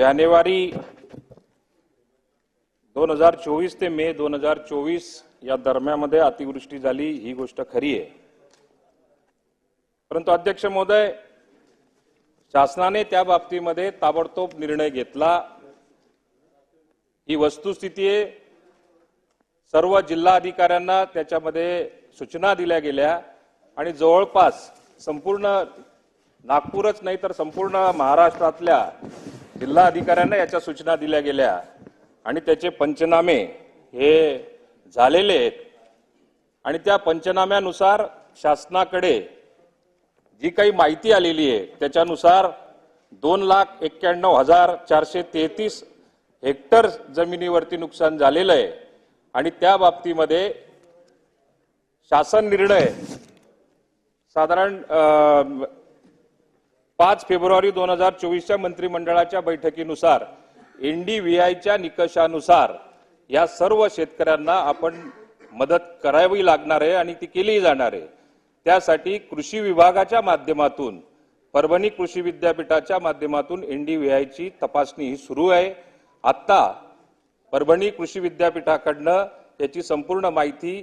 जानेवारी दोन हजार चोवीस ते मे दोन हजार चोवीस या दरम्यामध्ये अतिवृष्टी झाली ही गोष्ट खरी आहे. परंतु अध्यक्ष महोदय शासनाने त्या बाबतीमध्ये ताबडतोब निर्णय घेतला. ही वस्तुस्थिती आहे. सर्व जिल्हा अधिकाऱ्यांना त्याच्यामध्ये सूचना दिल्या गेल्या आणि जवळपास संपूर्ण नागपूरच नाही तर संपूर्ण महाराष्ट्रातल्या जिल्हा अधिकाऱ्यांना याच्या सूचना दिल्या गेल्या आणि त्याचे पंचनामे हे झालेले आहेत. आणि त्या पंचनाम्यानुसार शासनाकडे जी काही माहिती आलेली आहे त्याच्यानुसार दोन लाख एक्क्याण्णव हजार चारशे तेहतीस हेक्टर जमिनीवरती नुकसान झालेलं आहे. आणि त्या बाबतीमध्ये शासन निर्णय साधारण पाच फेब्रुवारी दोन हजार चोवीसच्या मंत्रिमंडळाच्या बैठकीनुसार एनडीव्हीआयच्या निकषानुसार या सर्व शेतकऱ्यांना आपण मदत करावी लागणार आहे आणि ती केली जाणार आहे. त्यासाठी कृषी विभागाच्या माध्यमातून परभणी कृषी विद्यापीठाच्या माध्यमातून एनडीव्हीआयची तपासणी ही सुरू आहे. आत्ता परभणी कृषी विद्यापीठाकडनं याची संपूर्ण माहिती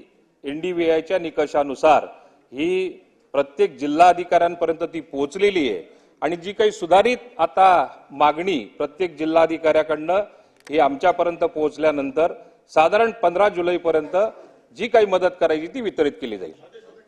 एनडीव्हीआयच्या निकषानुसार ही प्रत्येक जिल्हाधिकाऱ्यांपर्यंत ती पोहोचलेली आहे. आणि जी काही सुधारित आता मागणी प्रत्येक जिल्हाधिकाऱ्याकडनं ही आमच्यापर्यंत पोहोचल्यानंतर साधारण पंधरा जुलैपर्यंत जी काही मदत करायची ती वितरित केली जाईल.